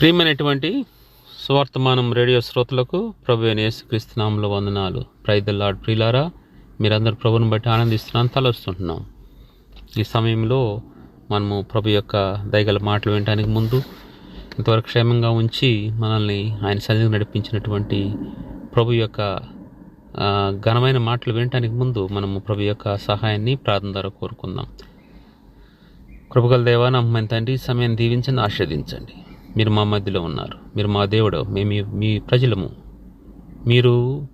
ప్రియమైనటువంటి సువర్తమానం రేడియో శ్రోతలకు ప్రభు నేసు యేసుక్రీస్తు వందనాలు. ప్రైదల్లాడ్ ప్రియులారా మీరందరూ ప్రభుని బట్టి ఆనందిస్తున్నాను తలొస్తుంటున్నాం ఈ సమయంలో మనము ప్రభు యొక్క దయగల మాటలు వినడానికి ముందు ఇంతవరకు క్షేమంగా ఉంచి మనల్ని ఆయన సన్నిధికి నడిపించినటువంటి ప్రభు యొక్క ఘనమైన మాటలు వినటానికి ముందు మనము ప్రభు యొక్క సహాయాన్ని ప్రార్థన ద్వారా కోరుకుందాం. కృపగల దేవా నమ్మని తండ్రి ఈ దీవించండి ఆస్వాదించండి మీరు మా మధ్యలో ఉన్నారు. మీరు మా దేవుడవు. మేము మీ ప్రజలము. మీరు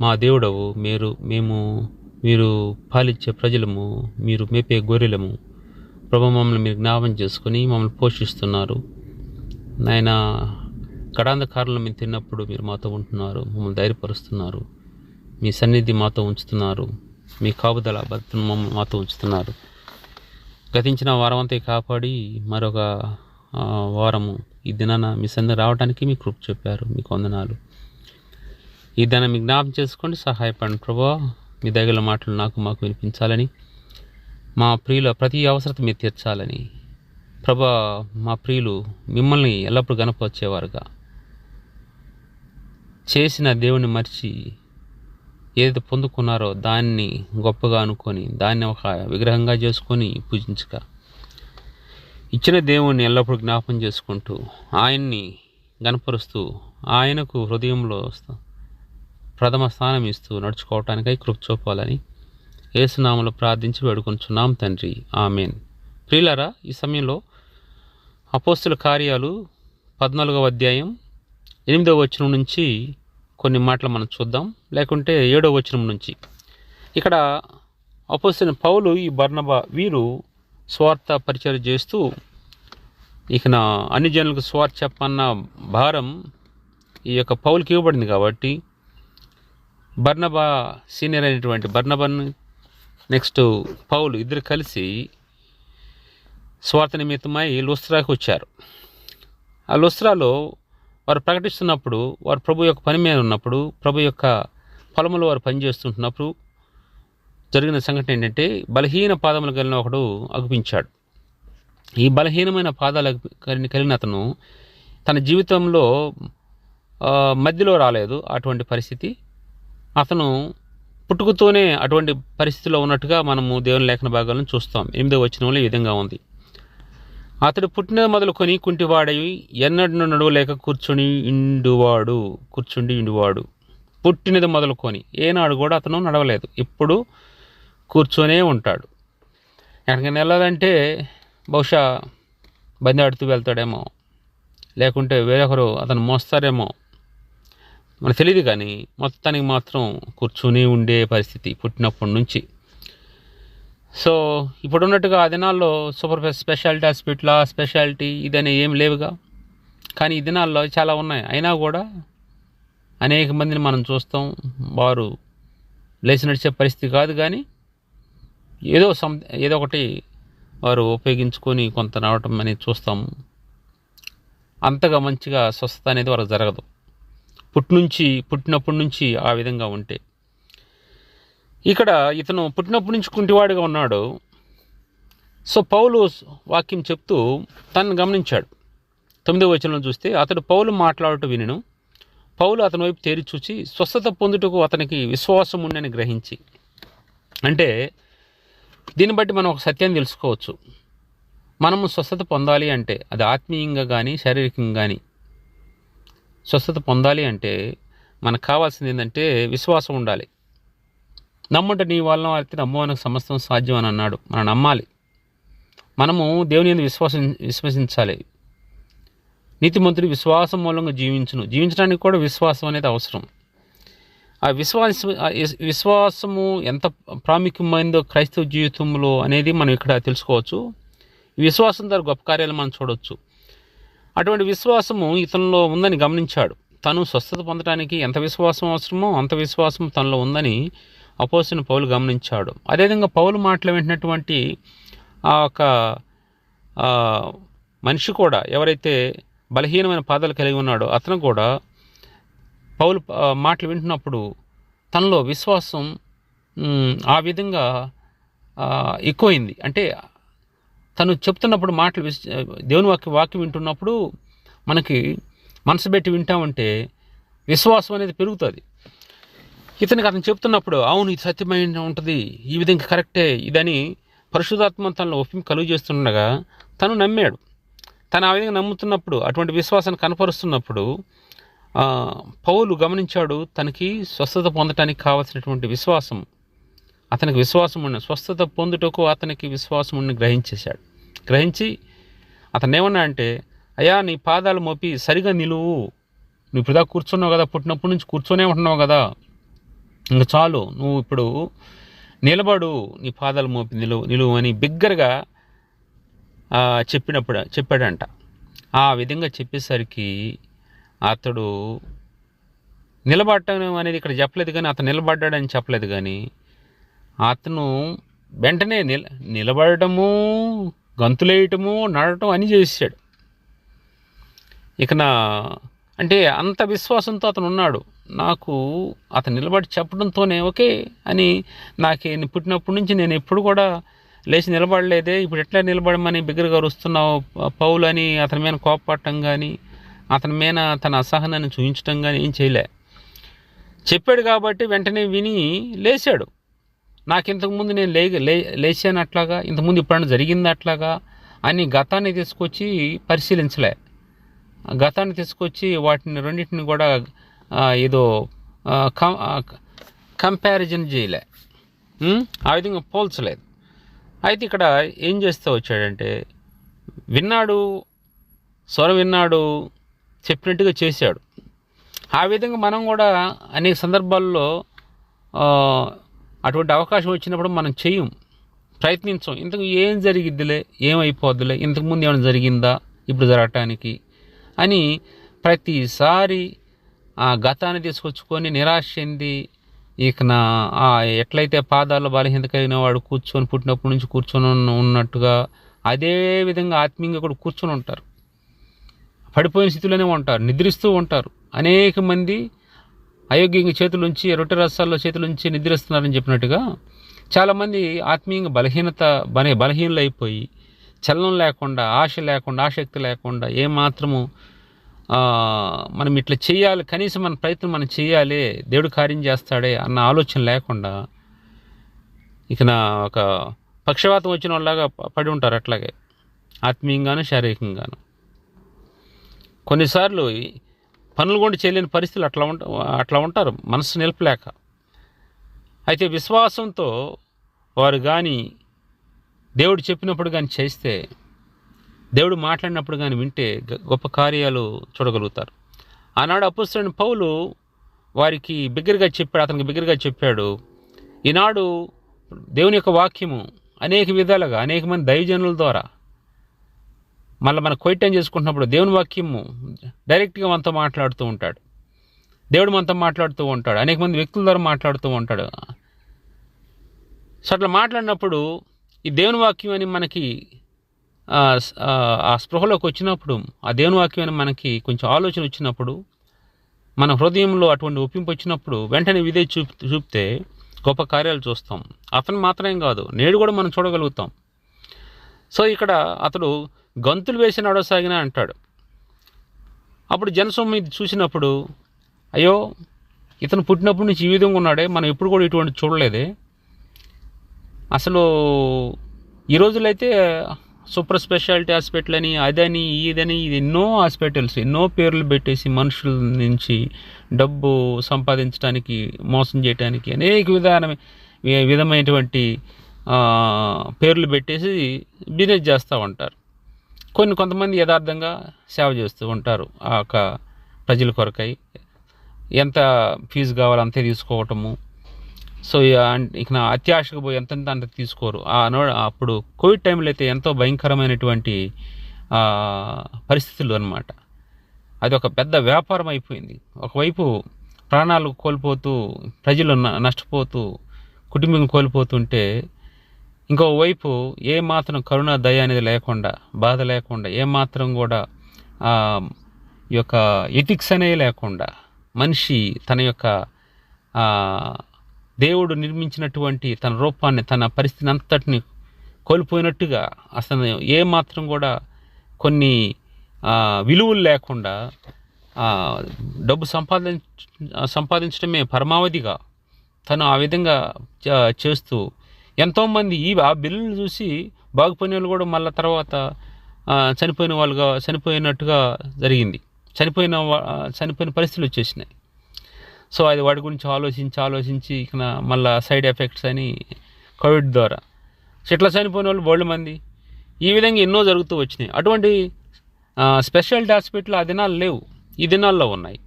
మా దేవుడవు. మీరు మేము మీరు పాలిచ్చే ప్రజలము. మీరు మేపే గొర్రెలము. ప్రభు మమ్మల్ని మీరు జ్ఞాపం చేసుకుని మమ్మల్ని పోషిస్తున్నారు. నాయన కడాంధకారులను మేము తిన్నప్పుడు మీరు మాతో ఉంటున్నారు. మమ్మల్ని ధైర్యపరుస్తున్నారు. మీ సన్నిధి మాతో ఉంచుతున్నారు. మీ కాపుదల భక్తులు మమ్మల్ని మాతో ఉంచుతున్నారు. గతించిన వారం కాపాడి మరొక వారము. ఈ దినాన మీ సంద రావడానికి మీ కృప చెప్పారు మీకు వందనాలు. ఈ దాన్ని మీ జ్ఞాపం చేసుకోండి. సహాయపడండి ప్రభా. మీ దగ్గర మాటలు నాకు మాకు వినిపించాలని. మా ప్రియుల ప్రతి అవసరత మీరు తీర్చాలని. ప్రభా మా ప్రియులు మిమ్మల్ని ఎల్లప్పుడూ గనపరిచేవారుగా చేసిన దేవుని మర్చి ఏదైతే పొందుకున్నారో దాన్ని గొప్పగా అనుకొని దాన్ని ఒక విగ్రహంగా చేసుకొని పూజించగా ఇచ్చిన దేవుణ్ణి ఎల్లప్పుడూ జ్ఞాపం చేసుకుంటూ ఆయన్ని గనపరుస్తూ ఆయనకు హృదయంలో ప్రథమ స్థానం ఇస్తూ నడుచుకోవటానికై కృప్చోపాలని చూపాలని ఏసునామలో ప్రార్థించి వేడుకొంచున్నాం తండ్రి. ఆమెన్. ప్రియులరా ఈ సమయంలో అపోస్తుల కార్యాలు పద్నాలుగవ అధ్యాయం ఎనిమిదవ వచనం నుంచి కొన్ని మాటలు మనం చూద్దాం. లేకుంటే ఏడవ వచనం నుంచి. ఇక్కడ అపోస్తున్న పౌలు ఈ బర్ణబ వీరు స్వార్థ పరిచయం చేస్తూ ఇక నా అన్ని జనులకు స్వార్థ చెప్పన్న భారం ఈ యొక్క పౌలకి ఇవ్వబడింది కాబట్టి బర్నబా సీనియర్ అయినటువంటి బర్నబన్ నెక్స్ట్ పౌలు ఇద్దరు కలిసి స్వార్థ నిమిత్తమై లుస్త్రాకి వచ్చారు. ఆ లుస్త్రాలో వారు ప్రకటిస్తున్నప్పుడు వారు ప్రభు యొక్క పని మీద ఉన్నప్పుడు ప్రభు యొక్క పొలంలో వారు పనిచేస్తుంటున్నప్పుడు జరిగిన సంఘటన ఏంటంటే బలహీన పాదములు కలిగిన ఒకడు అగుపించాడు. ఈ బలహీనమైన పాదాలు కలిగిన కలిగిన అతను తన జీవితంలో మధ్యలో రాలేదు అటువంటి పరిస్థితి. అతను పుట్టుకతోనే అటువంటి పరిస్థితిలో ఉన్నట్టుగా మనము దేవుని లేఖన భాగాలను చూస్తాం. ఎనిమిదో వచనంలో ఈ విధంగా ఉంది. అతడు పుట్టిన మొదలుకొని కుంటివాడై ఎన్నడూ నడవలేక కూర్చుని ఇండువాడు కూర్చుండి ఇండువాడు పుట్టినది మొదలుకొని ఏనాడు కూడా అతను నడవలేదు. ఇప్పుడు కూర్చొనే ఉంటాడు. ఎక్కడికైనా వెళ్ళాలంటే బహుశా బండి ఆడుతూ వెళ్తాడేమో లేకుంటే వేరొకరు అతను మోస్తారేమో. మనకు తెలియదు కానీ మొత్తానికి మాత్రం కూర్చుని ఉండే పరిస్థితి పుట్టినప్పటి నుంచి. సో ఇప్పుడు ఉన్నట్టుగా ఆ దినాల్లో సూపర్ స్పెషాలిటీ హాస్పిటల్ స్పెషాలిటీ ఇదని ఏం లేవుగా. కానీ ఈ దినాల్లో చాలా ఉన్నాయి. అయినా కూడా అనేక మందిని మనం చూస్తాం. వారు లేచి నడిచే పరిస్థితి కాదు కానీ ఏదో సం ఏదో ఒకటి వారు ఉపయోగించుకొని కొంత నడవటం అనేది చూస్తాము అంతగా మంచిగా స్వస్థత అనేది వారికి జరగదు. పుట్టినుంచి పుట్టినప్పటి నుంచి ఆ విధంగా ఉంటే. ఇక్కడ ఇతను పుట్టినప్పటి నుంచి కుంటివాడిగా ఉన్నాడు. సో పౌలు వాక్యం చెప్తూ తనను గమనించాడు. తొమ్మిదో వచనంలో చూస్తే అతడు పౌలు మాట్లాడుతూ వినను. పౌలు అతని వైపు తేరి చూచి స్వస్థత పొందుటకు అతనికి విశ్వాసం ఉండని గ్రహించి. అంటే దీన్ని బట్టి మనం ఒక సత్యాన్ని తెలుసుకోవచ్చు. మనము స్వస్థత పొందాలి అంటే అది ఆత్మీయంగా కానీ శారీరకంగా కానీ స్వస్థత పొందాలి అంటే మనకు కావాల్సింది ఏంటంటే విశ్వాసం ఉండాలి. నమ్ముట నీ వలన వారితే నమ్మవానికి సమస్తం సాధ్యం అని అన్నాడు. మనం నమ్మాలి. మనము దేవుని ఎందుకు విశ్వాసం విశ్వసించాలి. నీతిమంతుడు విశ్వాసం మూలంగా జీవించును. జీవించడానికి కూడా విశ్వాసం అనేది అవసరం. ఆ విశ్వాసం విశ్వాసము ఎంత ప్రాముఖ్యమైందో క్రైస్తవ జీవితంలో అనేది మనం ఇక్కడ తెలుసుకోవచ్చు. విశ్వాసం ద్వారా గొప్ప కార్యాలు మనం చూడవచ్చు అటువంటి విశ్వాసము ఇతనిలో ఉందని గమనించాడు. తను స్వస్థత పొందడానికి ఎంత విశ్వాసం అవసరమో అంత విశ్వాసం తనలో ఉందని అపోసిన పౌలు గమనించాడు. అదేవిధంగా పౌలు మాటలు వింటున్నటువంటి ఆ ఒక మనిషి కూడా ఎవరైతే బలహీనమైన పాదాలు కలిగి ఉన్నాడో అతను కూడా పౌలు మాటలు వింటున్నప్పుడు తనలో విశ్వాసం ఆ విధంగా ఎక్కువైంది. అంటే తను చెప్తున్నప్పుడు మాటలు దేవుని వాక్య వాక్యం వింటున్నప్పుడు మనకి మనసు పెట్టి వింటామంటే విశ్వాసం అనేది పెరుగుతుంది. ఇతనికి అతను చెప్తున్నప్పుడు అవును ఇది సత్యమైన ఉంటుంది ఈ విధంగా కరెక్టే ఇదని పరిశుధాత్మ తనలో ఒప్పింపు కలుగు చేస్తుండగా తను నమ్మాడు. తను ఆ విధంగా నమ్ముతున్నప్పుడు అటువంటి విశ్వాసాన్ని కనపరుస్తున్నప్పుడు పౌలు గమనించాడు తనకి స్వస్థత పొందటానికి కావలసినటువంటి విశ్వాసం. అతనికి విశ్వాసం ఉన్న స్వస్థత పొందుటకు అతనికి విశ్వాసం ఉండి గ్రహించేశాడు. గ్రహించి అతను ఏమన్నా అంటే అయ్యా నీ పాదాలు మోపి సరిగా నిలువు. నువ్వు ఇప్పుడు దాకా కూర్చున్నావు కదా పుట్టినప్పటి నుంచి కూర్చొనే ఉంటున్నావు కదా. ఇంక చాలు నువ్వు ఇప్పుడు నిలబడు. నీ పాదాలు మోపి నిలువు నిలువు అని బిగ్గరగా చెప్పినప్పుడు చెప్పాడంట. ఆ విధంగా చెప్పేసరికి అతడు నిలబడటం అనేది ఇక్కడ చెప్పలేదు కానీ అతను నిలబడ్డాడని చెప్పలేదు కానీ అతను వెంటనే నిల నిలబడటము గంతులేయటము నడటం అని చేశాడు. ఇక నా అంటే అంత విశ్వాసంతో అతను ఉన్నాడు. నాకు అతను నిలబడి చెప్పడంతోనే ఓకే అని నాకు నేను పుట్టినప్పటి నుంచి నేను ఎప్పుడు కూడా లేచి నిలబడలేదే. ఇప్పుడు ఎట్లా నిలబడమని బిగ్గరగా వస్తున్నావు పౌలు అని అతని మీద కోపపడటం కానీ అతని మీద తన అసహనాన్ని చూపించడం కానీ ఏం చేయలే. చెప్పాడు కాబట్టి వెంటనే విని లేచాడు. నాకు ఇంతకుముందు నేను లే లే లేచాను అట్లాగా ఇంతకుముందు ఎప్పుడైనా జరిగింది అట్లాగా అని గతాన్ని తీసుకొచ్చి పరిశీలించలే. గతాన్ని తీసుకొచ్చి వాటిని రెండింటిని కూడా ఏదో కంపారిజన్ చేయలే. ఆ విధంగా పోల్చలేదు. అయితే ఇక్కడ ఏం చేస్తూ వచ్చాడంటే విన్నాడు స్వరం విన్నాడు చెప్పినట్టుగా చేశాడు. ఆ విధంగా మనం కూడా అనేక సందర్భాల్లో అటువంటి అవకాశం వచ్చినప్పుడు మనం చెయ్యం ప్రయత్నించం. ఇంతకు ఏం జరిగిద్దిలే ఏమైపోద్దిలే ఇంతకుముందు ఏమైనా జరిగిందా ఇప్పుడు జరగటానికి అని ప్రతిసారి ఆ గతాన్ని తీసుకొచ్చుకొని నిరాశ చెంది ఇక నా ఎట్లయితే పాదాల బలహీనత కలిగిన వాడు కూర్చొని పుట్టినప్పటి నుంచి కూర్చొని ఉన్నట్టుగా అదే విధంగా ఆత్మీయంగా కూడా కూర్చొని ఉంటారు. పడిపోయిన స్థితిలోనే ఉంటారు నిద్రిస్తూ ఉంటారు. అనేక మంది అయోగ్యంగా చేతులుంచి రొట్టె రసాల్లో చేతులుంచి నిద్రిస్తున్నారని చెప్పినట్టుగా చాలామంది ఆత్మీయంగా బలహీనత బనే బలహీనలు అయిపోయి చలనం లేకుండా ఆశ లేకుండా ఆసక్తి లేకుండా ఏమాత్రము మనం ఇట్లా చేయాలి కనీసం మన ప్రయత్నం మనం చేయాలి దేవుడు కార్యం చేస్తాడే అన్న ఆలోచన లేకుండా ఇక నా ఒక పక్షవాతం వచ్చిన వాళ్ళలాగా పడి ఉంటారు అట్లాగే. ఆత్మీయంగాను శారీరకంగాను. కొన్నిసార్లు పనులు కూడా చేయలేని పరిస్థితులు అట్లా ఉంట అట్లా ఉంటారు. మనసు నిలపలేక. అయితే విశ్వాసంతో వారు కానీ దేవుడు చెప్పినప్పుడు కానీ చేస్తే దేవుడు మాట్లాడినప్పుడు కానీ వింటే గ- గొప్ప కార్యాలు చూడగలుగుతారు. ఆనాడు అపుస్తున్న పౌలు వారికి బిగ్గరగా చెప్పాడు అతనికి బిగ్గరగా చెప్పాడు ఈనాడు దేవుని యొక్క వాక్యము అనేక విధాలుగా అనేక మంది దైవజనుల ద్వారా మళ్ళీ మన కొయిటం చేసుకుంటున్నప్పుడు దేవుని వాక్యము డైరెక్ట్గా మనతో మాట్లాడుతూ ఉంటాడు. దేవుడు మనతో మాట్లాడుతూ ఉంటాడు. అనేక మంది వ్యక్తుల ద్వారా మాట్లాడుతూ ఉంటాడు. సో అట్లా మాట్లాడినప్పుడు ఈ దేవుని వాక్యం అని మనకి ఆ, స్పృహలోకి వచ్చినప్పుడు ఆ దేవుని వాక్యం అని మనకి కొంచెం ఆలోచన వచ్చినప్పుడు మన హృదయంలో అటువంటి ఒప్పింపు వచ్చినప్పుడు వెంటనే విధే చూప్ చూపితే గొప్ప కార్యాలు చూస్తాం. అతను మాత్రమే కాదు నేడు కూడా మనం చూడగలుగుతాం. సో ఇక్కడ అతడు గంతులు వేసి నడవసాగినా అంటాడు. అప్పుడు జనసొమ్ము ఇది చూసినప్పుడు అయ్యో ఇతను పుట్టినప్పటి నుంచి ఈ విధంగా ఉన్నాడే మనం ఎప్పుడు కూడా ఇటువంటి చూడలేదే. అసలు ఈ రోజులైతే సూపర్ స్పెషాలిటీ హాస్పిటల్ అని అదని ఇదని ఇది ఎన్నో హాస్పిటల్స్ ఎన్నో పేర్లు పెట్టేసి మనుషుల నుంచి డబ్బు సంపాదించడానికి మోసం చేయడానికి అనేక విధాన విధమైనటువంటి పేర్లు పెట్టేసి బిజినెస్ చేస్తూ ఉంటారు. కొన్ని కొంతమంది యథార్థంగా సేవ చేస్తూ ఉంటారు ఆ యొక్క ప్రజల కొరకై. ఎంత ఫీజు కావాలో అంతే తీసుకోవటము. సో ఇక ఇక నా అత్యాశకు పోయి ఎంత అంత తీసుకోరు. ఆ నో అప్పుడు కోవిడ్ టైంలో అయితే ఎంతో భయంకరమైనటువంటి పరిస్థితులు అన్నమాట. అది ఒక పెద్ద వ్యాపారం అయిపోయింది. ఒకవైపు ప్రాణాలు కోల్పోతూ ప్రజలు న- నష్టపోతూ కుటుంబం కోల్పోతుంటే ఇంకోవైపు ఏ మాత్రం కరుణ దయ అనేది లేకుండా బాధ లేకుండా ఏ మాత్రం కూడా ఈ యొక్క ఎథిక్స్ అనేవి లేకుండా మనిషి తన యొక్క దేవుడు నిర్మించినటువంటి తన రూపాన్ని తన పరిస్థితిని అంతటిని కోల్పోయినట్టుగా అసలు ఏ మాత్రం కూడా కొన్ని విలువలు లేకుండా డబ్బు సంపాదించ సంపాదించడమే పరమావధిగా తను ఆ విధంగా చేస్తూ ఎంతోమంది ఈ ఆ బిల్లులు చూసి బాగుపోయిన వాళ్ళు కూడా మళ్ళీ తర్వాత చనిపోయిన వాళ్ళుగా చనిపోయినట్టుగా జరిగింది. చనిపోయిన వా- చనిపోయిన పరిస్థితులు వచ్చేసినాయి. సో అది వాటి గురించి ఆలోచించి ఆలోచించి ఇక మళ్ళీ సైడ్ ఎఫెక్ట్స్ అని కోవిడ్ ద్వారా. ఇట్లా చనిపోయిన వాళ్ళు బోల్డ్ మంది. ఈ విధంగా ఎన్నో జరుగుతూ వచ్చినాయి. అటువంటి ఆ, స్పెషాలిటీ హాస్పిటల్ ఆ దినాలు లేవు. ఈ దినాల్లో ఉన్నాయి.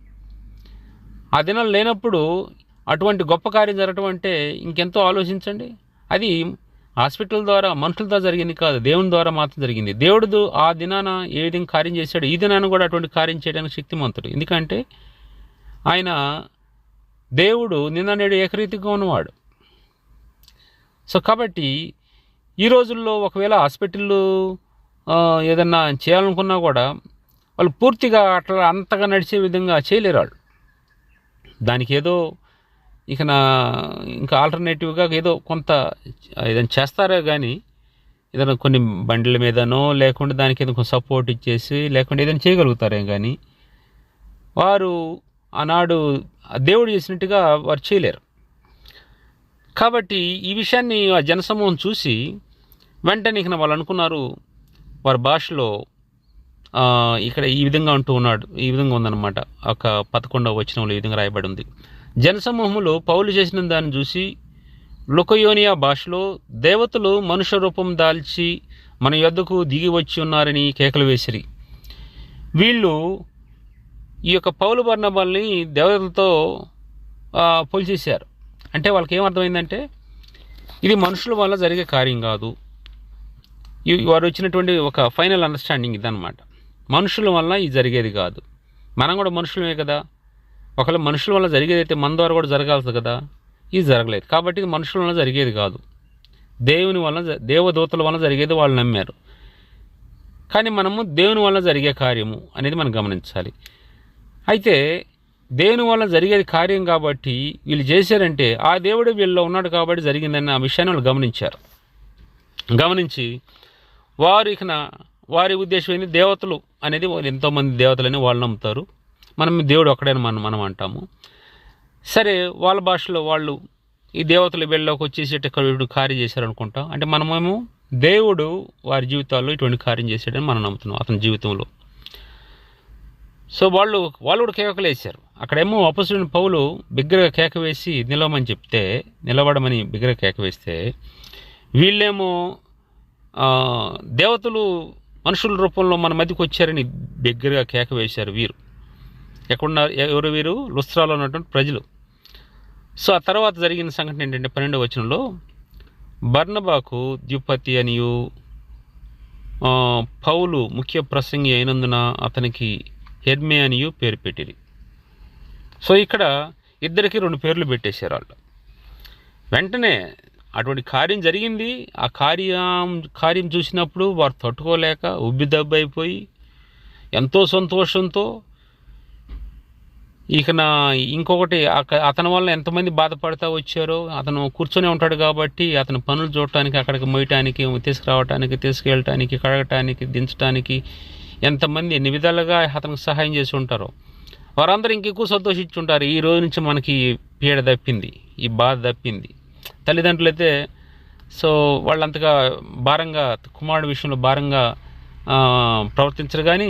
ఆ దినాలు లేనప్పుడు అటువంటి గొప్ప కార్యం జరగటం అంటే ఇంకెంతో ఆలోచించండి. అది హాస్పిటల్ ద్వారా మనుషులతో జరిగింది కాదు దేవుని ద్వారా మాత్రం జరిగింది. దేవుడు ఆ దినాన ఏ విధంగా కార్యం చేశాడు ఈ దినాన కూడా అటువంటి కార్యం చేయడానికి శక్తిమంతుడు. ఎందుకంటే ఆయన దేవుడు నిన్న నేడు ఏకరీతిగా ఉన్నవాడు. సో కాబట్టి ఈ రోజుల్లో ఒకవేళ హాస్పిటల్లో ఏదన్నా చేయాలనుకున్నా కూడా వాళ్ళు పూర్తిగా అట్లా అంతగా నడిచే విధంగా చేయలేరు వాళ్ళు. దానికి ఏదో ఇక నా ఇంకా ఆల్టర్నేటివ్గా ఏదో కొంత ఏదైనా చేస్తారే కానీ ఏదైనా కొన్ని బండ్ల మీదనో లేకుంటే దానికి ఏదో కొంచెం సపోర్ట్ ఇచ్చేసి లేకుంటే ఏదైనా చేయగలుగుతారే కానీ వారు ఆనాడు దేవుడు చేసినట్టుగా వారు చేయలేరు. కాబట్టి ఈ విషయాన్ని ఆ జనసమూహం చూసి వెంటనే ఇక వాళ్ళు అనుకున్నారు వారి భాషలో ఇక్కడ ఈ విధంగా అంటూ ఉన్నాడు ఈ విధంగా ఉందన్నమాట. ఒక పదకొండవ వచనంలో ఈ విధంగా రాయబడి ఉంది. జనసమూహంలో పౌలు చేసిన దాన్ని చూసి లుకయోనియా భాషలో దేవతలు మనుష్య రూపం దాల్చి మన యొద్దకు దిగి వచ్చి ఉన్నారని కేకలు వేసిరి. వీళ్ళు ఈ యొక్క పౌలు బర్ణబాల్ని దేవతలతో పోల్చేశారు. అంటే వాళ్ళకి ఏమర్థమైందంటే ఇది మనుషుల వల్ల జరిగే కార్యం కాదు. ఈ- వారు వచ్చినటువంటి ఒక ఫైనల్ అండర్స్టాండింగ్ ఇదన్నమాట. మనుషుల వల్ల ఇది జరిగేది కాదు. మనం కూడా మనుషులమే కదా. ఒకవేళ మనుషుల వల్ల జరిగేది అయితే మన ద్వారా కూడా జరగాల్సి కదా? ఇది జరగలేదు. కాబట్టి ఇది మనుషుల వల్ల జరిగేది కాదు. దేవుని వలన దేవదూతల వలన జరిగేది వాళ్ళు నమ్మారు. కానీ మనము దేవుని వలన జరిగే కార్యము అనేది మనం గమనించాలి. అయితే దేవుని వల్ల జరిగేది కార్యం కాబట్టి వీళ్ళు చేశారంటే ఆ దేవుడు వీళ్ళలో ఉన్నాడు కాబట్టి జరిగిందన్న ఆ విషయాన్ని వాళ్ళు గమనించారు. గమనించి వారు ఇక వారి ఉద్దేశం ఏంది? దేవతలు అనేది ఎంతోమంది దేవతలని వాళ్ళు నమ్ముతారు. మనం దేవుడు ఒక్కడని మనం మనం అంటాము. సరే వాళ్ళ భాషలో వాళ్ళు ఈ దేవతల వీళ్ళలోకి వచ్చేసేట కార్యం చేశారు అనుకుంటాం అంటే మనమేమో దేవుడు వారి జీవితాల్లో ఇటువంటి కార్యం చేశాడని మనం నమ్ముతున్నాం అతని జీవితంలో. సో వాళ్ళు వాళ్ళు కూడా కేకలు వేశారు. అక్కడేమో అపోజిట్ పౌలు బిగ్గరగా కేక వేసి నిలవమని చెప్తే నిలబడమని బిగ్గరగా కేక వేస్తే వీళ్ళేమో దేవతలు మనుషుల రూపంలో మన మధ్యకి వచ్చారని బిగ్గరగా కేక వేశారు వీరు. ఎక్కడున్న ఎవరు వీరు? లుస్త్రాలో ఉన్నటువంటి ప్రజలు. సో ఆ తర్వాత జరిగిన సంఘటన ఏంటంటే పన్నెండవ వచనంలో బర్నబాకు ద్యుపతి అనియు పౌలు ముఖ్య ప్రసంగి అయినందున అతనికి హెర్మే అనియు పేరు పెట్టిరి. సో ఇక్కడ ఇద్దరికి రెండు పేర్లు పెట్టేశారు వాళ్ళు వెంటనే అటువంటి కార్యం జరిగింది. ఆ కార్యం కార్యం చూసినప్పుడు వారు తట్టుకోలేక ఉబ్బిదబ్బైపోయి ఎంతో సంతోషంతో ఇక నా ఇంకొకటి అతని వల్ల ఎంతమంది బాధపడతా వచ్చారో అతను కూర్చొని ఉంటాడు కాబట్టి అతని పనులు చూడటానికి అక్కడికి మొయ్యటానికి తీసుకురావటానికి తీసుకెళ్ళటానికి కడగటానికి దించడానికి ఎంతమంది ఎన్ని విధాలుగా అతనికి సహాయం చేసి ఉంటారో. వారందరూ ఇంకెక్కువ సంతోషించుంటారు. ఈ రోజు నుంచి మనకి పీడ తప్పింది ఈ బాధ తప్పింది తల్లిదండ్రులు అయితే సో వాళ్ళంతగా భారంగా కుమారుడు విషయంలో భారంగా ప్రవర్తించరు కానీ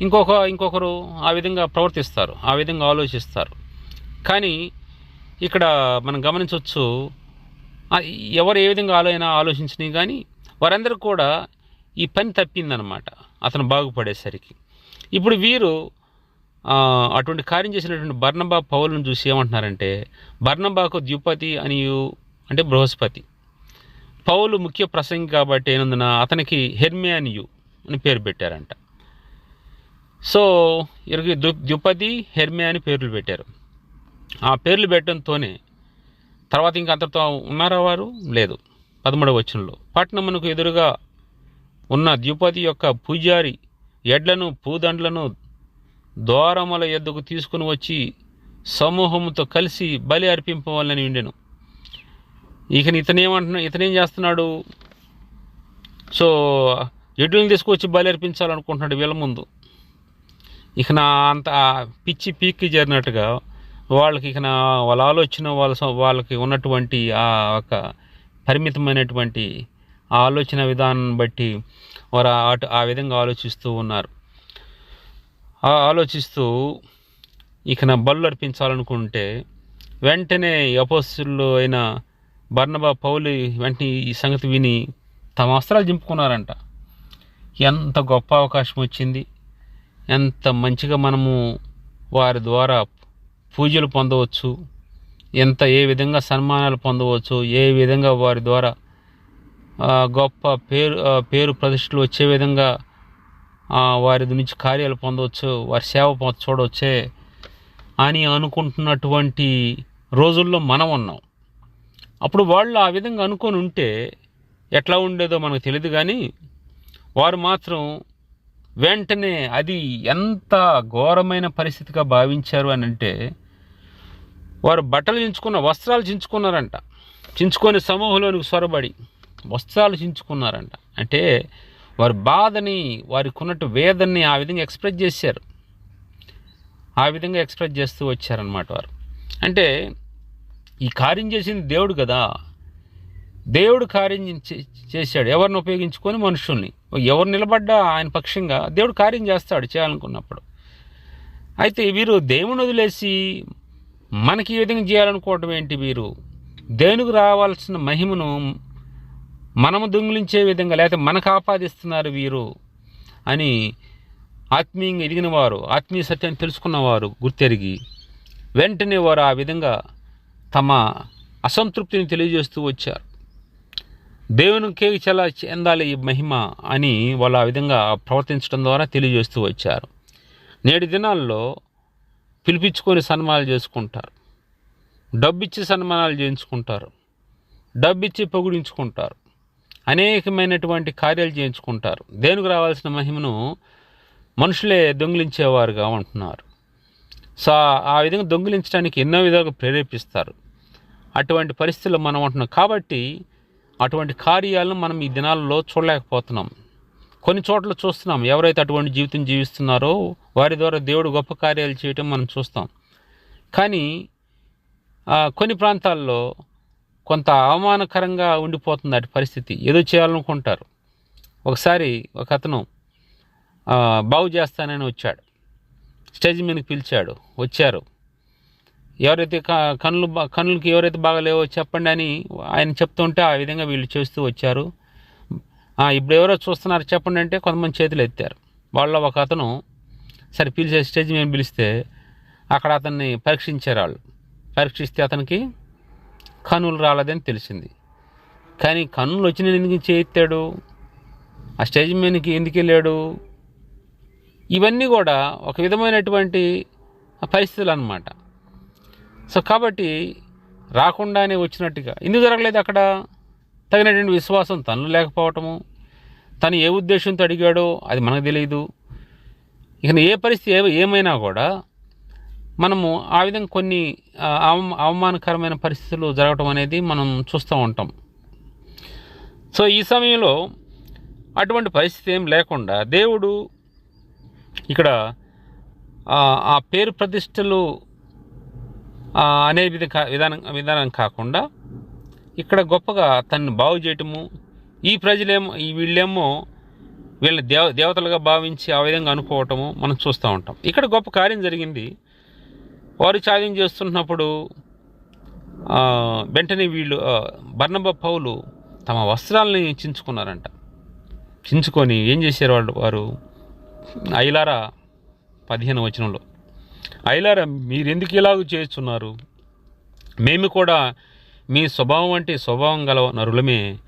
ఇంకొక ఇంకొకరు ఆ విధంగా ప్రవర్తిస్తారు ఆ విధంగా ఆలోచిస్తారు. కానీ ఇక్కడ మనం గమనించవచ్చు ఎవరు ఏ విధంగా ఆలోచన ఆలోచించినా కానీ వారందరూ కూడా ఈ పని తప్పిందనమాట అతను బాగుపడేసరికి. ఇప్పుడు వీరు అటువంటి కార్యం చేసినటువంటి బర్ణబా పౌలను చూసి ఏమంటున్నారంటే బర్ణబాకు ద్యుపతి అనియు అంటే బృహస్పతి. పౌలు ముఖ్య ప్రసంగి కాబట్టి అయినందున అతనికి హెర్మే అని పేరు పెట్టారంట. సో ఇరికి ద్యు హెర్మే అని పేర్లు పెట్టారు. ఆ పేర్లు పెట్టడంతోనే తర్వాత ఇంక అంతటితో ఉన్నారా వారు? లేదు. పదమూడవ వచనంలో పట్టణమునకు ఎదురుగా ఉన్న ద్యుపతి యొక్క పూజారి ఎడ్లను పూదండ్లను ద్వారముల ఎద్దుకు తీసుకుని వచ్చి సమూహముతో కలిసి బలి అర్పింపవాలని ఉండెను. ఇక ఇతనేమంటున్నా ఇతనేం చేస్తున్నాడు? సో ఎడ్లను తీసుకొచ్చి బలి అర్పించాలనుకుంటున్నాడు వీళ్ళ ముందు. ఇక నా అంత పిచ్చి పీక్కి చేరినట్టుగా వాళ్ళకి ఇక నా వాళ్ళ ఆలోచన వాళ్ళ స- వాళ్ళకి ఉన్నటువంటి ఆ ఒక పరిమితమైనటువంటి ఆలోచన విధానం బట్టి వారు అటు ఆ విధంగా ఆలోచిస్తూ ఉన్నారు. ఆ ఆలోచిస్తూ ఇక నా బళ్ళు అర్పించాలనుకుంటే వెంటనే అపోస్తులు అయిన బర్ణబా పౌలి వెంటనే ఈ సంగతి విని తమ వస్త్రాలు దింపుకున్నారంట ఎంత గొప్ప అవకాశం వచ్చింది. ఎంత మంచిగా మనము వారి ద్వారా పూజలు పొందవచ్చు ఎంత ఏ విధంగా సన్మానాలు పొందవచ్చు ఏ విధంగా వారి ద్వారా గొప్ప పేరు పేరు ప్రతిష్టలు వచ్చే విధంగా వారి నుంచి కార్యాలు పొందవచ్చు వారి సేవ చూడవచ్చే అని అనుకుంటున్నటువంటి రోజుల్లో మనం ఉన్నాం. అప్పుడు వాళ్ళు ఆ విధంగా అనుకొని ఉంటే ఎట్లా ఉండేదో మనకు తెలియదు కానీ వారు మాత్రం వెంటనే అది ఎంత ఘోరమైన పరిస్థితిగా భావించారు అని అంటే వారు బట్టలు చించుకున్న వస్త్రాలు చించుకున్నారంట. చించుకొని సమూహంలోనికి సొరబడి వస్త్రాలు చించుకున్నారంట. అంటే వారి బాధని వారికి ఉన్నట్టు వేదన్ని ఆ విధంగా ఎక్స్ప్రెస్ చేశారు. ఆ విధంగా ఎక్స్ప్రెస్ చేస్తూ వచ్చారనమాట వారు. అంటే ఈ కార్యం చేసింది దేవుడు కదా. దేవుడు కార్యం చే- చేశాడు. ఎవరిని ఉపయోగించుకొని? మనుషుల్ని. ఎవరు నిలబడ్డా ఆయన పక్షంగా దేవుడు కార్యం చేస్తాడు చేయాలనుకున్నప్పుడు. అయితే వీరు దేవుని వదిలేసి మనకి ఈ విధంగా చేయాలనుకోవడం ఏంటి వీరు? దేవునికి రావాల్సిన మహిమను మనము దొంగిలించే విధంగా లేకపోతే మనకు ఆపాదిస్తున్నారు వీరు అని ఆత్మీయంగా ఎదిగిన వారు ఆత్మీయ సత్యాన్ని తెలుసుకున్నవారు గుర్తెరిగి వెంటనే వారు ఆ విధంగా తమ అసంతృప్తిని తెలియజేస్తూ వచ్చారు. దేవునికి చాలా చెందాలి ఈ మహిమ అని వాళ్ళు ఆ విధంగా ప్రవర్తించడం ద్వారా తెలియజేస్తూ వచ్చారు. నేటి దినాల్లో పిలిపించుకొని సన్మానాలు చేసుకుంటారు. డబ్బిచ్చి సన్మానాలు చేయించుకుంటారు. డబ్బిచ్చి పొగిడించుకుంటారు. అనేకమైనటువంటి కార్యాలు చేయించుకుంటారు. దేనికి రావాల్సిన మహిమను మనుషులే దొంగిలించేవారుగా ఉంటున్నారు సో ఆ విధంగా దొంగిలించడానికి ఎన్నో విధాలుగా ప్రేరేపిస్తారు. అటువంటి పరిస్థితుల్లో మనం ఉంటున్నాం కాబట్టి అటువంటి కార్యాలను మనం ఈ దినాల్లో చూడలేకపోతున్నాం. కొన్ని చోట్ల చూస్తున్నాం. ఎవరైతే అటువంటి జీవితం జీవిస్తున్నారో వారి ద్వారా దేవుడు గొప్ప కార్యాలు చేయటం మనం చూస్తాం. కానీ కొన్ని ప్రాంతాల్లో కొంత అవమానకరంగా ఉండిపోతుంది అటు పరిస్థితి. ఏదో చేయాలనుకుంటారు. ఒకసారి ఒక అతను బాగు చేస్తానని వచ్చాడు. స్టేజ్ మీదకి పిలిచాడు. వచ్చారు. ఎవరైతే క- కన్నులు బా- కన్నులకి ఎవరైతే బాగలేవో చెప్పండి అని ఆయన చెప్తుంటే ఆ విధంగా వీళ్ళు చేస్తూ వచ్చారు. ఇప్పుడు ఎవరో చూస్తున్నారు చెప్పండి అంటే కొంతమంది చేతులు ఎత్తారు. వాళ్ళ ఒక అతను సరే పిలిచే స్టేజ్ మేము పిలిస్తే అక్కడ అతన్ని పరీక్షించారు వాళ్ళు. పరీక్షిస్తే అతనికి కన్నులు రాలేదని తెలిసింది. కానీ కన్నులు వచ్చిన ఎందుకు చేయిస్తాడు ఆ స్టేజ్ మీదకి ఎందుకు వెళ్ళాడు? ఇవన్నీ కూడా ఒక విధమైనటువంటి పరిస్థితులు అన్నమాట. సో కాబట్టి రాకుండానే వచ్చినట్టుగా ఎందుకు జరగలేదు అక్కడ? తగినటువంటి విశ్వాసం తనలో లేకపోవటము తను ఏ ఉద్దేశంతో అడిగాడో అది మనకు తెలియదు. ఇక ఏ పరిస్థితి ఏ ఏమైనా కూడా మనము ఆ విధంగా కొన్ని అవ అవమానకరమైన పరిస్థితులు జరగటం అనేది మనం చూస్తూ ఉంటాం. సో ఈ సమయంలో అటువంటి పరిస్థితి ఏం లేకుండా దేవుడు ఇక్కడ ఆ, పేరు ప్రతిష్టలు అనే విధ విధానం విధానం కాకుండా ఇక్కడ గొప్పగా తనను బాగు చేయటము ఈ ప్రజలేమో ఈ వీళ్ళేమో వీళ్ళని దేవ దేవతలుగా భావించి ఆ విధంగా అనుకోవటము మనం చూస్తూ ఉంటాం. ఇక్కడ గొప్ప కార్యం జరిగింది. వారు ఛాలెంజ్ చేస్తున్నప్పుడు వెంటనే వీళ్ళు బర్ణబ పౌలు తమ వస్త్రాలని చించుకున్నారంట. చించుకొని ఏం చేశారు వాళ్ళు వారు? ఐలారా పదిహేను వచనంలో. ఐలారా మీరు ఎందుకు ఇలాగ చేస్తున్నారు? మేము కూడా మీ స్వభావం వంటి స్వభావం గల నరులమే.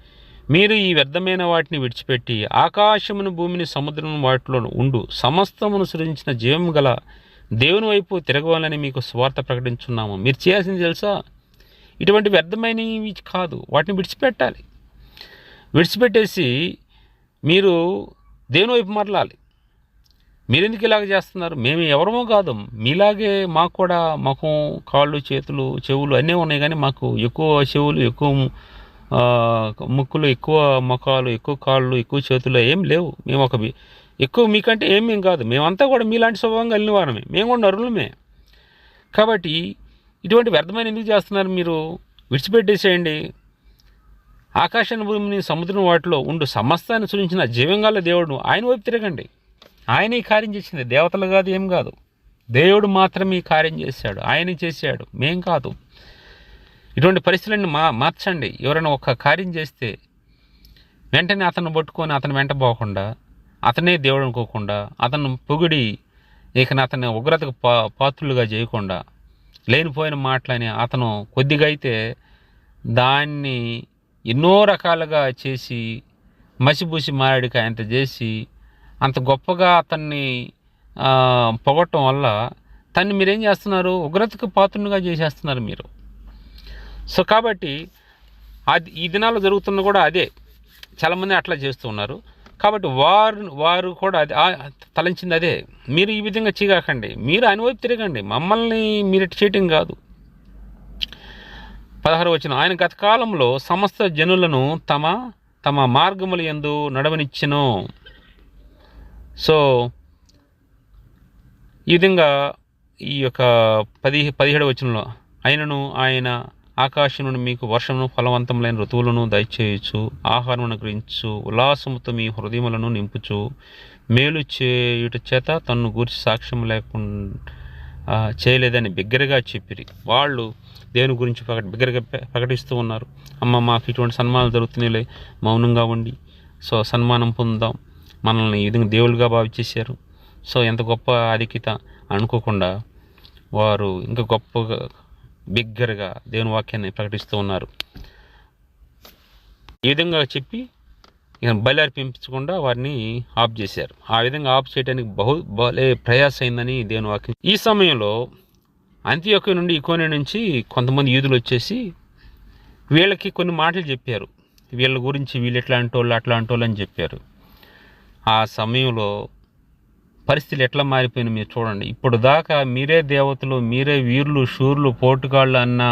మీరు ఈ వ్యర్థమైన వాటిని విడిచిపెట్టి ఆకాశమును భూమిని సముద్రము వాటిలో ఉండు. సమస్తమును సృజించిన జీవం గల దేవుని వైపు తిరగవాలని మీకు స్వార్థ ప్రకటించున్నాము. మీరు చేయాల్సింది తెలుసా? ఇటువంటి వ్యర్థమైనవి కాదు. వాటిని విడిచిపెట్టాలి. విడిచిపెట్టేసి మీరు దేవుని వైపు మరలాలి. మీరెందుకు ఇలాగ చేస్తున్నారు? మేము ఎవరమో కాదు. మీలాగే మాకు కూడా ముఖం కాళ్ళు చేతులు చెవులు అన్నీ ఉన్నాయి కానీ మాకు ఎక్కువ చెవులు ఎక్కువ ముక్కులు ఎక్కువ ముఖాలు ఎక్కువ కాళ్ళు ఎక్కువ చేతులు ఏం లేవు. మేము ఒక ఎక్కువ మీకంటే ఏం మేము కాదు. మేమంతా కూడా మీలాంటి స్వభావం కలిగిన వారమే. మేము కూడా నరులమే. కాబట్టి ఇటువంటి వ్యర్థమైన ఎందుకు చేస్తున్నారు మీరు? విడిచిపెట్టేసేయండి. ఆకాశాన్ని భూమిని సముద్రం వాటిలో ఉండు. సమస్తాన్ని సృష్టించిన జీవంగాల దేవుడు ఆయన వైపు తిరగండి. ఆయన ఈ కార్యం చేసింది. దేవతలు కాదు ఏం కాదు. దేవుడు మాత్రమే ఈ కార్యం చేశాడు. ఆయన చేశాడు. మేం కాదు. ఇటువంటి పరిస్థితులను మా మార్చండి. ఎవరైనా ఒక కార్యం చేస్తే వెంటనే అతను పట్టుకొని అతను వెంట పోకుండా అతనే దేవుడు అనుకోకుండా అతను పొగిడి ఇక అతని ఉగ్రతకు పా పాత్రులుగా చేయకుండా లేనిపోయిన మాటలని అతను కొద్దిగా అయితే దాన్ని ఎన్నో రకాలుగా చేసి మసిబూసి మారడికి చేసి అంత గొప్పగా అతన్ని ఆ, పొగట్టం వల్ల తన్ని మీరేం చేస్తున్నారు? ఉగ్రతకు పాత్రునిగా చేసేస్తున్నారు మీరు. సో కాబట్టి అది ఈ దినాల్లో జరుగుతున్న కూడా అదే. చాలామంది అట్లా చేస్తూ ఉన్నారు. కాబట్టి వారు వారు కూడా అది తలంచింది అదే. మీరు ఈ విధంగా చీగాకండి మీరు ఆయన వైపు తిరగండి. మమ్మల్ని మీరు చేయటం కాదు. పదహారు వచ్చిన ఆయన గతకాలంలో సమస్త జనులను తమ తమ మార్గములు ఎందు నడవనిచ్చెను. సో ఈ విధంగా ఈ యొక్క పది పదిహేడు వచనంలో ఆయనను ఆయన ఆకాశం నుండి మీకు వర్షమును ఫలవంతములైన ఋతువులను దయచేయచ్చు ఆహారమును గ్రహించు ఉల్లాసముతో మీ హృదయములను నింపుచు మేలు చేయుట చేత తన్ను గూర్చి సాక్ష్యం లేకుండా చేయలేదని బిగ్గరగా చెప్పిరి. వాళ్ళు దేవుని గురించి ప్రకట బిగ్గరగా ప్రకటిస్తూ ఉన్నారు. అమ్మ మాకు ఇటువంటి సన్మానాలు జరుగుతున్నాయిలే మౌనంగా ఉండి సో సన్మానం పొందాం మనల్ని ఈ విధంగా దేవుళ్ళుగా భావించేశారు. సో ఎంత గొప్ప ఆధిక్యత అనుకోకుండా వారు ఇంకా గొప్పగా బిగ్గరగా దేవుని వాక్యాన్ని ప్రకటిస్తూ ఉన్నారు. ఈ విధంగా చెప్పి బలి అర్పించకుండా వారిని ఆఫ్ చేశారు. ఆ విధంగా ఆఫ్ చేయడానికి బహు బలే ప్రయాస అయిందని దేవుని వాక్యం. ఈ సమయంలో అంత్యొక్క నుండి ఇకోని నుంచి కొంతమంది యూదులు వచ్చేసి వీళ్ళకి కొన్ని మాటలు చెప్పారు. వీళ్ళ గురించి వీళ్ళు ఎట్లాంటి వాళ్ళు అట్లాంటి వాళ్ళు అని చెప్పారు. ఆ సమయంలో పరిస్థితులు ఎట్లా మారిపోయినా మీరు చూడండి. ఇప్పుడు దాకా మీరే దేవతలు మీరే వీరులు షూర్లు పోటుగాళ్ళు అన్న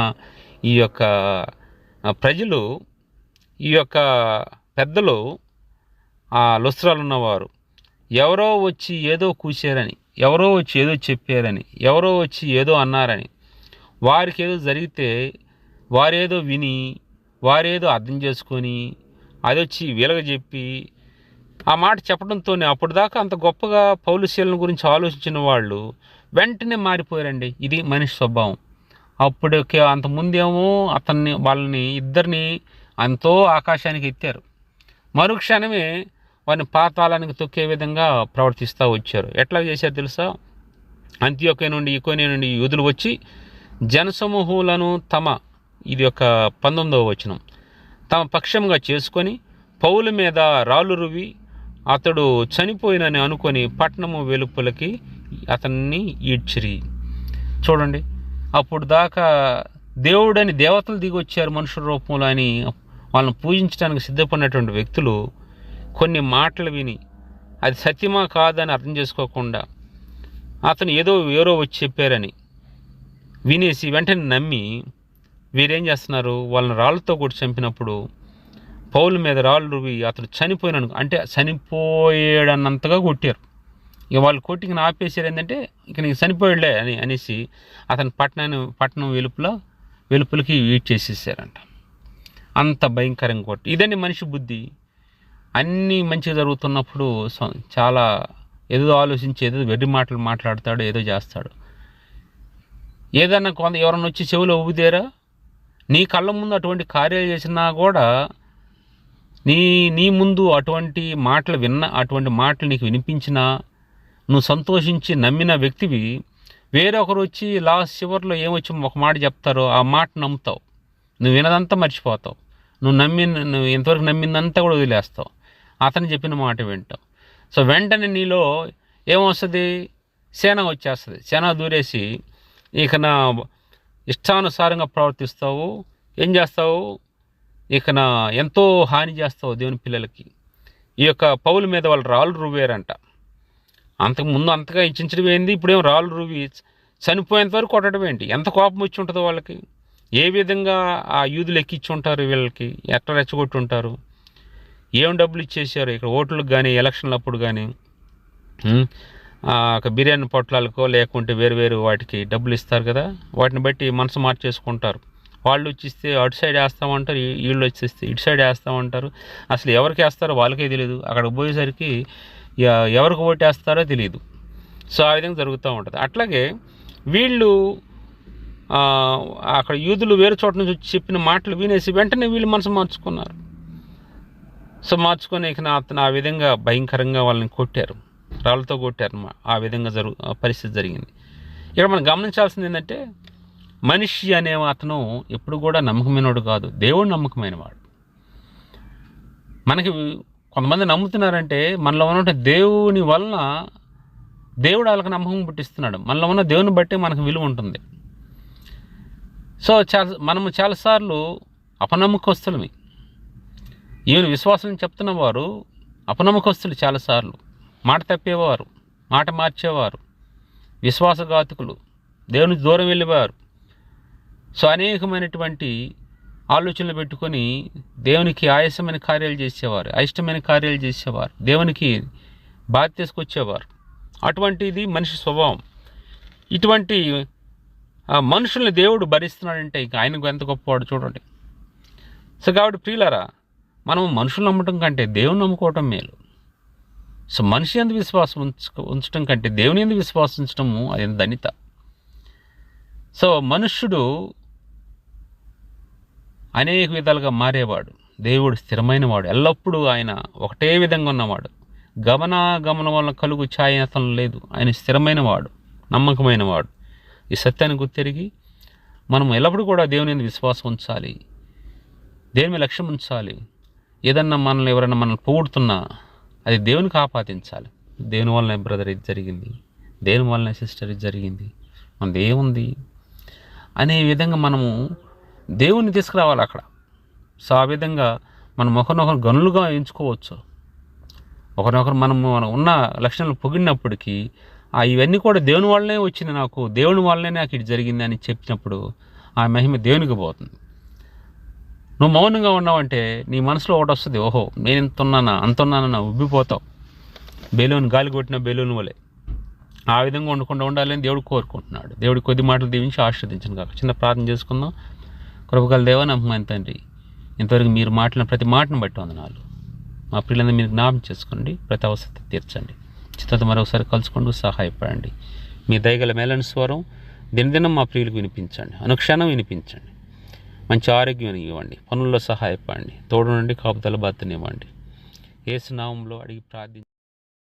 ఈ యొక్క ప్రజలు ఈ యొక్క పెద్దలు ఆ లుస్త్రాలు ఉన్నవారు ఎవరో వచ్చి ఏదో కూశారని ఎవరో వచ్చి ఏదో చెప్పారని ఎవరో వచ్చి ఏదో అన్నారని వారికి ఏదో జరిగితే వారేదో విని వారేదో అర్థం చేసుకొని అది వచ్చి వీళ్ళకి చెప్పి ఆ మాట చెప్పడంతోనే అప్పుడు దాకా అంత గొప్పగా పౌలుశీలను గురించి ఆలోచించిన వాళ్ళు వెంటనే మారిపోయారండి. ఇది మనిషి స్వభావం. అప్పటికే అంత ముందేమో అతన్ని వాళ్ళని ఇద్దరిని ఎంతో ఆకాశానికి ఎత్తారు. మరుక్షణమే వారిని పాతాళానికి తొక్కే విధంగా ప్రవర్తిస్తూ వచ్చారు. ఎట్లా చేశారు తెలుసా? అంత్యోకే నుండి ఈకోనే నుండి యూదులు వచ్చి జనసమూహులను తమ ఇది ఒక పంతొమ్మిదవ వచనం తమ పక్షంగా చేసుకొని పౌల మీద రాళ్ళు రువి అతడు చనిపోయినని అనుకొని పట్టణము వెలుపలకి అతన్ని ఈడ్చిరి. చూడండి అప్పుడు దాకా దేవుడని దేవతలు దిగి వచ్చారు మనుషుల రూపంలో అని వాళ్ళని పూజించడానికి సిద్ధపడినటువంటి వ్యక్తులు కొన్ని మాటలు విని అది సత్యమా కాదని అర్థం చేసుకోకుండా అతను ఏదో ఎవరో వచ్చి చెప్పారని వినేసి వెంటనే నమ్మి వీరేం చేస్తున్నారు? వాళ్ళని రాళ్ళతో కూడా చంపినప్పుడు పౌల మీద రాళ్ళు రువి అతడు చనిపోయినాను. అంటే చనిపోయాడన్నంతగా కొట్టారు. ఇక వాళ్ళు కొట్టికి ఆపేసారు ఏంటంటే ఇక నీకు చనిపోయాడులే అని అనేసి అతని పట్టణాన్ని పట్టణం వెలుపుల వెలుపులకి వీట్ చేసేసారంట అంత భయంకరంగా కొట్టి ఇదండి మనిషి బుద్ధి. అన్నీ మంచిగా జరుగుతున్నప్పుడు చాలా ఏదో ఆలోచించి ఏదో వెర్రి మాటలు మాట్లాడతాడు ఏదో చేస్తాడు. ఏదన్నా కొంత ఎవరన్నా వచ్చి చెవిలో ఊదేరా నీ కళ్ళ ముందు అటువంటి కార్యాలు చేసినా కూడా నీ నీ ముందు అటువంటి మాటలు విన్న అటువంటి మాటలు నీకు వినిపించినా నువ్వు సంతోషించి నమ్మిన వ్యక్తివి వేరొకరు వచ్చి లాస్ట్ చివరిలో ఏమొచ్చి ఒక మాట చెప్తారో ఆ మాట నమ్ముతావు. నువ్వు వినదంతా మర్చిపోతావు. నువ్వు నమ్మిన నువ్వు ఇంతవరకు నమ్మిందంతా కూడా వదిలేస్తావు. అతను చెప్పిన మాట వింటావు. సో వెంటనే నీలో ఏమొస్తుంది? సేన వచ్చేస్తుంది. సేన దూరేసి ఇక నా ఇష్టానుసారంగా ప్రవర్తిస్తావు. ఏం చేస్తావు? ఇక నా ఎంతో హాని చేస్తావు దేవుని పిల్లలకి. ఈ యొక్క పౌల మీద వాళ్ళు రాళ్ళు రువ్వారంట. అంతకు ముందు అంతగా ఇచ్చించడం ఏంది? ఇప్పుడేం రాళ్ళు రువి చనిపోయేంత వరకు కొట్టడం ఏంటి? ఎంత కోపం వచ్చి ఉంటుందో వాళ్ళకి. ఏ విధంగా ఆ యూదులు ఎక్కించి ఉంటారు వీళ్ళకి? ఎట్లా రెచ్చగొట్టి ఉంటారు ఏం డబ్బులు ఇచ్చేసారు ఇక్కడ ఓట్లకు కానీ ఎలక్షన్లు అప్పుడు కానీ ఒక బిర్యానీ పొట్లాలకో లేకుంటే వేరు వేరు వాటికి డబ్బులు ఇస్తారు కదా? వాటిని బట్టి మనసు మార్చేసుకుంటారు. వాళ్ళు వచ్చిస్తే అటు సైడ్ వేస్తామంటారు వీళ్ళు వచ్చేస్తే ఇటు సైడ్ వేస్తామంటారు. అసలు ఎవరికి వేస్తారో వాళ్ళకే తెలియదు అక్కడికి పోయేసరికి ఎవరికి ఓటు వేస్తారో తెలియదు సో ఆ విధంగా జరుగుతూ ఉంటుంది. అట్లాగే వీళ్ళు అక్కడ యూదులు వేరే చోట నుంచి వచ్చి చెప్పిన మాటలు వినేసి వెంటనే వీళ్ళు మనసు మార్చుకున్నారు. సో మార్చుకొని ఇక అతను ఆ విధంగా భయంకరంగా వాళ్ళని కొట్టారు. రాళ్ళతో కొట్టారు. ఆ విధంగా జరుగు పరిస్థితి జరిగింది. ఇక్కడ మనం గమనించాల్సింది ఏంటంటే మనిషి అనే అతను ఎప్పుడు కూడా నమ్మకమైనవాడు కాదు. దేవుడు నమ్మకమైనవాడు. మనకి కొంతమంది నమ్ముతున్నారంటే మనలో ఉన్న దేవుని వలన దేవుడు వాళ్ళకి నమ్మకం పుట్టిస్తున్నాడు. మనలో ఉన్న దేవుని బట్టి మనకు విలువ ఉంటుంది. సో చాలా మనము చాలాసార్లు అపనమ్మకస్తులమి. ఈవెన్ విశ్వాసం చెప్తున్న వారు అపనమ్మకస్తులు చాలాసార్లు. మాట తప్పేవారు మాట మార్చేవారు విశ్వాసఘాతుకులు దేవుని దూరం వెళ్ళేవారు. సో అనేకమైనటువంటి ఆలోచనలు పెట్టుకొని దేవునికి ఆయాసమైన కార్యాలు చేసేవారు అయిష్టమైన కార్యాలు చేసేవారు దేవునికి బాధ తీసుకొచ్చేవారు. అటువంటిది మనిషి స్వభావం. ఇటువంటి మనుషుల్ని దేవుడు భరిస్తున్నాడంటే ఇంకా ఆయనకు ఎంత గొప్పవాడు చూడండి. సో కాబట్టి ప్రియులరా మనం మనుషులు నమ్మటం కంటే దేవుని నమ్ముకోవటం మేలు. సో మనిషి ఎందు విశ్వాసం ఉంచ ఉంచడం కంటే దేవుని ఎందు విశ్వాసం అది ధనిత సో మనుష్యుడు అనేక విధాలుగా మారేవాడు. దేవుడు స్థిరమైనవాడు. ఎల్లప్పుడూ ఆయన ఒకటే విధంగా ఉన్నవాడు. గమన గమనం వలన కలుగు అతను లేదు. ఆయన స్థిరమైనవాడు నమ్మకమైనవాడు. ఈ సత్యాన్ని గుర్తెరిగి మనం ఎల్లప్పుడూ కూడా దేవుని మీద విశ్వాసం ఉంచాలి. దేని మీద లక్ష్యం ఉంచాలి. ఏదన్నా మనల్ని ఎవరైనా మనల్ని పోగొడుతున్నా అది దేవునికి ఆపాదించాలి దేవుని వలన బ్రదర్ ఇది జరిగింది? దేని వలన సిస్టర్ ఇది జరిగింది? మనది ఏముంది అనే విధంగా మనము దేవుణ్ణి తీసుకురావాలి అక్కడ. సో ఆ విధంగా మనం ఒకరినొకరు గనులుగా ఎంచుకోవచ్చు. ఒకరినొకరు మనము మనం ఉన్న లక్షణాలు పొగిడినప్పటికీ ఆ ఇవన్నీ కూడా దేవుని వల్లనే వచ్చింది నాకు దేవుని వల్లనే నాకు ఇది జరిగింది అని చెప్పినప్పుడు ఆ మహిమ దేవునికి పోతుంది. నువ్వు మౌనంగా ఉన్నావంటే నీ మనసులో ఒకటి వస్తుంది ఓహో నేను ఇంత ఉన్నానా అంత ఉన్నానా ఉబ్బిపోతావు. బెలూన్ గాలి కొట్టిన బెలూన్ వలె. ఆ విధంగా ఉండకుండా ఉండాలని దేవుడు కోరుకుంటున్నాడు. దేవుడు కొద్ది మాటలు దీవించి ఆశీర్వదించను కాక చిన్న ప్రార్థన చేసుకుందాం. ప్రభుకాల దేవ నమ్మకమైన తండ్రి ఇంతవరకు మీరు మాట్లాడిన ప్రతి మాటను బట్టి వందనాలు. మా పిల్లలందరూ మీరు జ్ఞాపం చేసుకోండి ప్రతి అవసరం తీర్చండి. చిత్రత మరొకసారి కలుసుకుంటూ సహాయపడండి. మీ దయగల మేలని స్వరం దినదినం మా ప్రియులకు వినిపించండి అనుక్షణం వినిపించండి. మంచి ఆరోగ్యం ఇవ్వండి పనుల్లో సహాయపడండి తోడు నుండి కాపుదల బాధ్యతనివ్వండి ఏసునామంలో అడిగి ప్రార్థించి